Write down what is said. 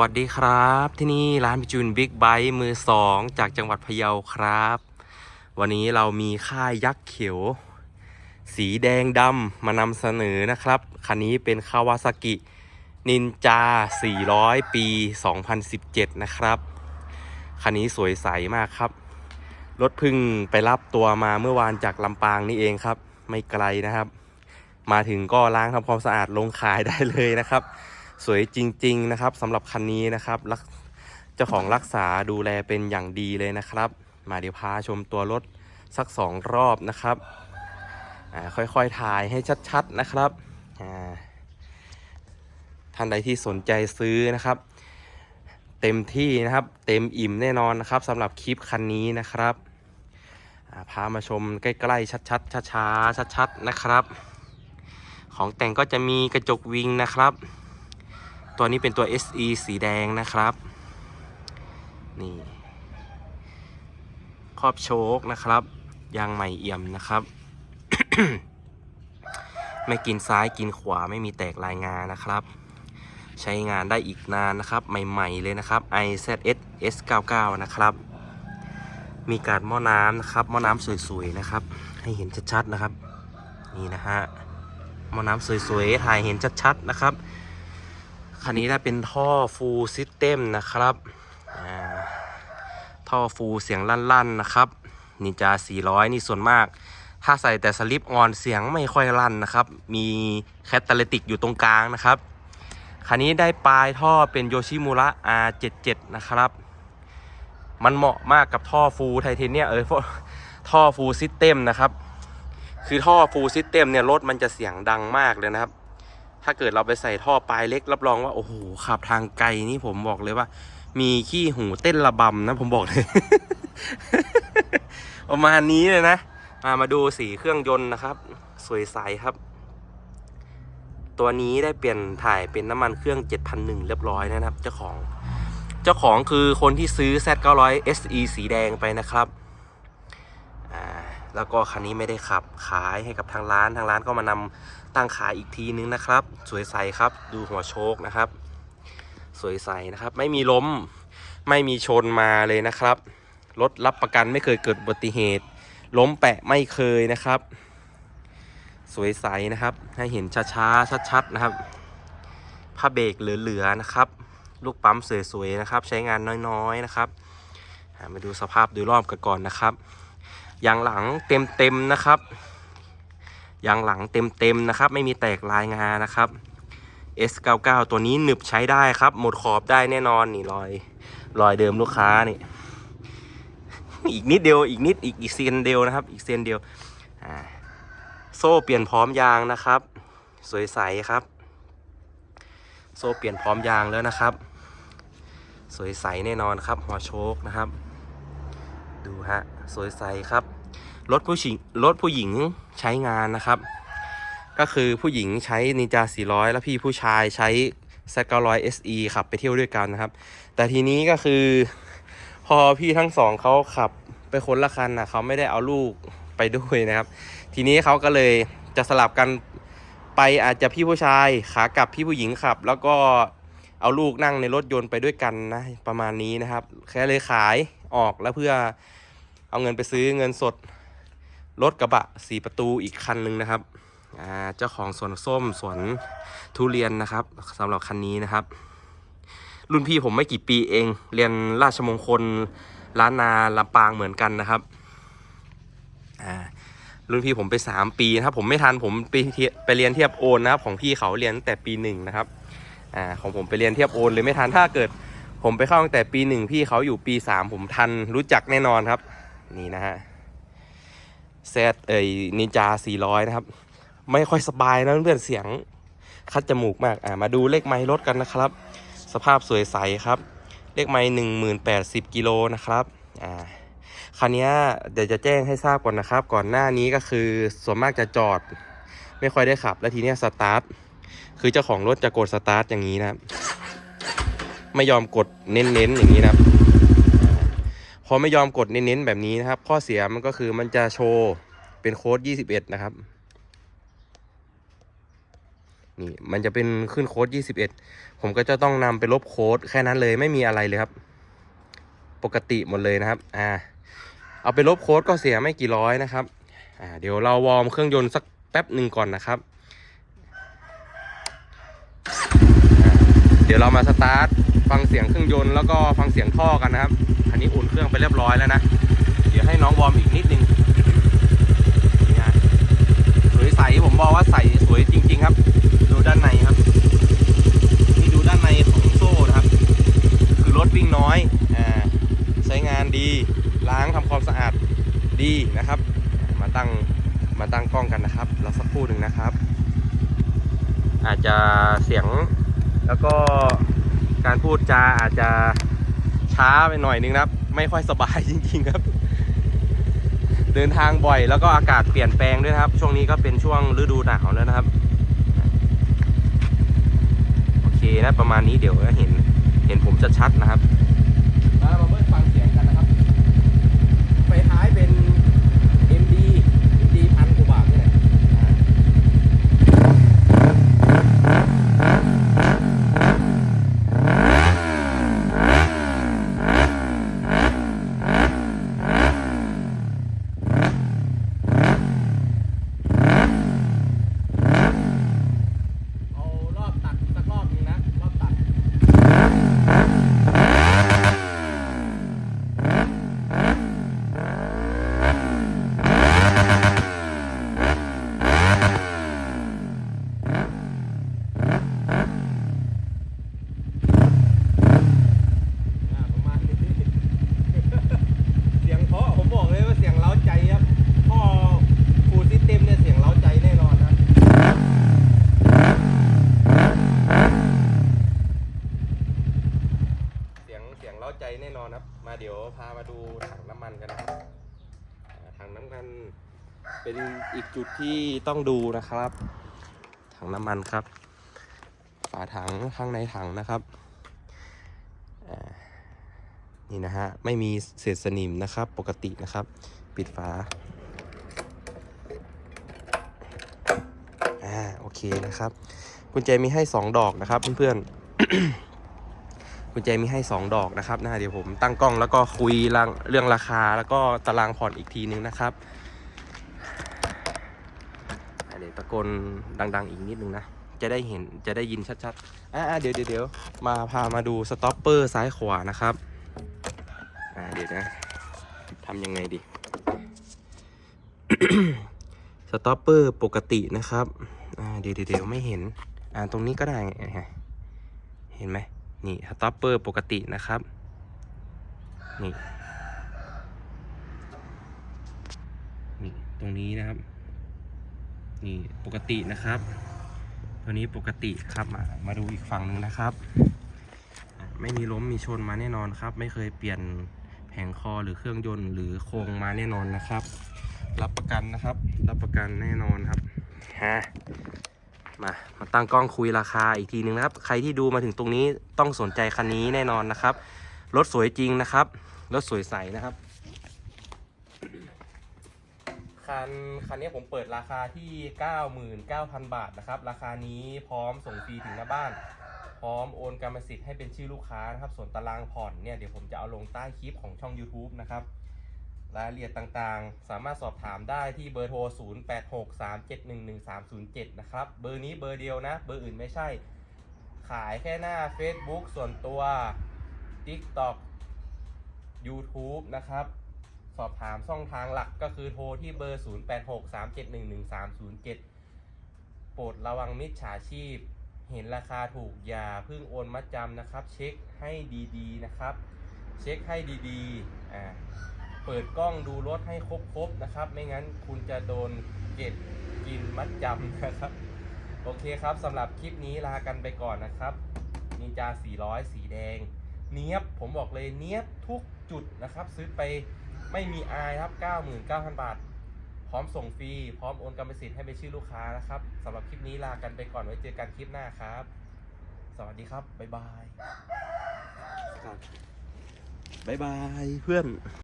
วัสดีครับ ที่นี่ร้านพิจูนบิ๊กไบค์มือสองจากจังหวัดพะเยาครับ วันนี้เรามีค่ายยักษ์เขียว สีแดงดำมานำเสนอนะครับ คันนี้เป็นคาวาซากินินจา 400 ปี 2017 นะครับ คันนี้สวยใสมากครับ รถพึ่งไปรับตัวมาเมื่อวานจากลำปางนี่เองครับ ไม่ไกลนะครับ มาถึงก็ล้างทำความสะอาดลงขายได้เลยนะครับ สวยจริง ๆ นะครับสำหรับคันนี้นะครับรักเจ้าของรักษาดูแลเป็นอย่างดีเลยนะครับ มาเดี๋ยวพาชมตัวรถสักสองรอบนะครับค่อยๆถ่ายให้ชัดๆนะครับท่านใดที่สนใจซื้อนะครับ เต็มที่นะครับ เต็มอิ่มแน่นอนนะครับสำหรับคลิปคันนี้นะครับพามาชมใกล้ๆชัดๆช้าๆชัดๆนะครับ ของแต่งก็จะมีกระจกวิงนะครับ ตัวนี้เป็นตัว SE สีแดงนะครับ นี่ครอบโชคนะครับ ยางใหม่เอี่ยมนะครับ ไม่กินซ้ายกินขวาไม่มีแตกลายงานนะครับ ใช้งานได้อีกนานนะครับ ใหม่ๆเลยนะครับ IZS S99 นะครับ มีการหม้อน้ำนะครับหม้อน้ำสวยๆนะครับ ให้เห็นชัดๆนะครับ นี่นะฮะหม้อน้ำสวยๆถ่ายเห็นชัดๆนะครับ คันนี้ได้เป็นท่อฟูลซิสเต็มนะครับท่อฟูลเสียงลั่นๆนะครับนินจา 400 นี่ส่วนมาก ถ้าใส่แต่สลิปออนเสียงไม่ค่อยลั่นนะครับ มีแคตตาลิติกอยู่ตรงกลางนะครับ คันนี้ได้ปลายท่อเป็นโยชิมุระ R77 นะครับ มันเหมาะมากกับท่อฟูลไทเทเนียมเออท่อฟูลซิสเต็มนะครับ คือท่อฟูลซิสเต็มเนี่ยรถมันจะเสียงดังมากเลยนะครับ ถ้าเกิดเราไปใส่ท่อปลายเล็กรับรองว่าโอ้โหขับทางไกลนี่ผมบอกเลยว่า มีขี้หูเต้นระบำนะผมบอกเลย ประมาณนี้เลยนะมามาดูสีเครื่องยนต์นะครับ สวยใสครับ ตัวนี้ได้เปลี่ยนถ่ายเป็นน้ำมันเครื่อง 7,001 เรียบร้อยนะครับ เจ้าของ เจ้าของคือคนที่ซื้อ Z900 SE สีแดงไปนะครับแล้วก็คันนี้ไม่ได้ขับขายให้กับทางร้านทางร้านก็มานำ ตั้งขายอีกทีนึงนะครับ สวยใสครับ ดูหัวโชคนะครับ สวยใสนะครับ ไม่มีล้ม ไม่มีชนมาเลยนะครับ รถรับประกันไม่เคยเกิดอุบัติเหตุ ล้มแปะไม่เคยนะครับ สวยใสนะครับ ให้เห็นช้าๆชัดๆนะครับผ้าเบรกเหลือๆนะครับ ลูกปั๊มสวยๆนะครับ ใช้งานน้อยๆนะครับมาดูสภาพโดยรอบกันก่อนนะครับยางหลังเต็มๆนะครับ ยางหลังเต็มๆนะครับ ไม่มีแตกลายงานะครับ S99 ตัวนี้หนึบใช้ได้ครับ หมดขอบได้แน่นอนนี่รอยรอยเดิมลูกค้านี่ อีกนิดเดียวอีกนิดอีกอีกเซนเดียวนะครับ อีกเซนเดียวโซ่เปลี่ยนพร้อมยางนะครับ สวยใสครับ โซ่เปลี่ยนพร้อมยางแล้วนะครับ สวยใสแน่นอนครับหัวโชคนะครับ ดูฮะสวยใสครับ รถผู้หญิงรถผู้หญิงใช้งานนะครับ ก็คือผู้หญิงใช้นินจา 400 แล้วพี่ผู้ชายใช้ z 900 SE ขับไปเที่ยวด้วยกันนะครับ แต่ทีนี้ก็คือ พอพี่ทั้งสองเขาขับไปคนละคันนะเขาไม่ได้เอาลูกไปด้วยนะครับ ทีนี้เขาก็เลยจะสลับกันไปอาจจะพี่ผู้ชายขากลับพี่ผู้หญิงขับ แล้วก็เอาลูกนั่งในรถยนต์ไปด้วยกันนะประมาณนี้นะครับ แค่เลยขายออกแล้วเพื่อเอาเงินไปซื้อเงินสด รถกระบะสี่ประตูอีกคันหนึ่งนะครับเจ้าของสวนส้มสวนทุเรียนนะครับสำหรับคันนี้นะครับ รุ่นพี่ผมไม่กี่ปีเอง เรียนราชมงคลล้านนาลำปางเหมือนกันนะครับรุ่นพี่ผมไปสามปีนะครับผมไม่ทันผมไปเทียไปเรียนเทียบโอนนะครับ ของพี่เขาเรียนตั้งแต่ปีหนึ่งนะครับอของผมไปเรียนเทียบโอนเลยไม่ทันถ้าเกิด ผมไปเข้าตั้งแต่ปีหนึ่งพี่เขาอยู่ปีสามผมทันรู้จักแน่นอนครับ นี่นะฮะ แซดเอ่ยนินจา 400 นะครับ ไม่ค่อยสบายนะเพื่อนเสียงคัดจมูกมากอ่ามาดูเลขไม้รถกันนะครับ สภาพสวยใสครับ เลขไม้หนึ่งหมื่นแปดสิบกิโลนะครับอ่าคันนี้เดี๋ยวจะแจ้งให้ทราบก่อนนะครับ ก่อนหน้านี้ก็คือส่วนมากจะจอด ไม่ค่อยได้ขับ แล้วทีเนี้ยสตาร์ทคือเจ้าของรถจะกดสตาร์ทอย่างนี้นะครับ ไม่ยอมกดเน้นๆอย่างนี้นะครับ พอไม่ยอมกดเน้นๆแบบนี้นะครับ ข้อเสียมันก็คือมันจะโชว์เป็นโค้ด 21 นะครับ นี่มันจะเป็นขึ้นโค้ด 21 ผมก็จะต้องนำไปลบโค้ดแค่นั้นเลยไม่มีอะไรเลยครับ ปกติหมดเลยนะครับ อ่า เอาไปลบโค้ดก็เสียไม่กี่ร้อยนะครับ อ่า เดี๋ยวเราวอร์มเครื่องยนต์สักแป๊บหนึ่งก่อนนะครับ เดี๋ยวเรามาสตาร์ทฟังเสียงเครื่องยนต์แล้วก็ฟังเสียงท่อกันนะครับอันนี้อุ่นเครื่องไปเรียบร้อยแล้วนะ เดี๋ยวให้น้องวอร์มอีกนิดนึงนี่ฮะสวยใสผมบอกว่าใสสวยจริง ๆ ครับ ดูด้านในครับนี่ดูด้านในของโซ่นะครับ คือรถวิ่งน้อยอ่าใช้งานดีล้างทำความสะอาดดีนะครับ มาตั้งมาตั้งกล้องกันนะครับเราสักครู่หนึ่งนะครับ อาจจะเสียง แล้วก็การพูดจาอาจจะช้าไปหน่อยนึงนะครับ ไม่ค่อยสบายจริง ๆ ครับ เดินทางบ่อยแล้วก็อากาศเปลี่ยนแปลงด้วยครับ ช่วงนี้ก็เป็นช่วงฤดูหนาวแล้วนะครับ โอเคนะประมาณนี้เดี๋ยวเห็นเห็นผมจะชัดนะครับมาเบิ้ลฟังเสียงกันนะครับ ไปท้ายเป็น MD MD พันกว่าบาทนี่แหละอ่า เอารอบตัดสักรอบนึงนะ รอบตัด อ่าประมาณนี้ เสียงเพราะผมบอกเลยว่าเสียงเล้าใจครับพ่อฟูลซิสเต็มเนี่ยเสียงเล้าใจแน่นอนครับ เสียงเสียงเล้าใจแน่นอนครับ มาเดี๋ยว พามาดูถังน้ำมันกันนะครับถังน้ำมันเป็นอีกจุดที่ต้องดูนะครับ ถังน้ำมันครับฝาถังข้างในถังนะครับนี่นะฮะไม่มีเศษสนิมนะครับ ปกตินะครับ ปิดฝาอ่าโอเคนะครับกุญแจมีให้ 2 ดอกนะครับเพื่อนๆ กุญแจมีให้ 2 ดอกนะครับนะเดี๋ยวผมตั้งกล้องแล้วก็คุยเรื่องราคาแล้วก็ตารางผ่อนอีกทีนึงนะครับเดี๋ยวตะโกนดัง ๆ อีกนิดนึงนะ จะได้เห็นจะได้ยินชัดๆอ่าเดี๋ยวเดี๋ยวมาพามาดูสต็อปเปอร์ซ้ายขวานะครับอ่าเดี๋ยวนะทำยังไงดีสต็อปเปอร์ปกตินะครับอ่าเดี๋ยวเดี๋ยวไม่เห็นอ่าตรงนี้ก็ได้ไงเห็นไหม นี่สต็อปเปอร์ปกตินะครับ นี่นี่ตรงนี้นะครับ นี่ปกตินะครับ ตัวนี้ปกติครับ มามาดูอีกฝั่งหนึ่งนะครับ ไม่มีล้มมีชนมาแน่นอนครับ ไม่เคยเปลี่ยนแผงคอหรือเครื่องยนต์หรือโครงมาแน่นอนนะครับ รับประกันนะครับ รับประกันแน่นอนครับฮะ มามาตั้งกล้องคุยราคาอีกทีหนึ่งนะครับ ใครที่ดูมาถึงตรงนี้ต้องสนใจคันนี้แน่นอนนะครับ รถสวยจริงนะครับ รถสวยใสนะครับ คันคันนี้ผมเปิดราคาที่ 99,000 บาทนะครับ ราคานี้พร้อมส่งฟรีถึงหน้าบ้าน พร้อมโอนกรรมสิทธิ์ให้เป็นชื่อลูกค้านะครับ ส่วนตารางผ่อนเนี่ยเดี๋ยวผมจะเอาลงใต้คลิปของช่อง YouTube นะครับ รายละเอียดต่างๆ สามารถสอบถามได้ที่เบอร์โทร 0863711307 นะครับ เบอร์นี้เบอร์เดียวนะ เบอร์อื่นไม่ใช่ ขายแค่หน้า Facebook ส่วนตัว TikTok YouTube นะครับ สอบถามช่องทางหลักก็คือโทรที่เบอร์ 0863711307 โปรดระวังมิจฉาชีพ เห็นราคาถูกอย่าเพิ่งโอนมัดจำนะครับ เช็คให้ดีๆนะครับ เช็คให้ดีๆ อ่า เปิดกล้องดูรถให้ครบๆนะครับ ไม่งั้นคุณจะโดนเก็บกินมัดจำนะครับ โอเคครับสำหรับคลิปนี้ลากันไปก่อนนะครับนินจา 400 สีแดง เนี้ยบ ผมบอกเลยเนี้ยบทุกจุดนะครับ ซื้อไปไม่มีอายครับ 99,000 บาท พร้อมส่งฟรี พร้อมโอนกรรมสิทธิ์ให้เป็นชื่อลูกค้านะครับสำหรับคลิปนี้ลากันไปก่อนไว้เจอกันคลิปหน้าครับ สวัสดีครับ บ๊ายบาย บ๊ายบายเพื่อน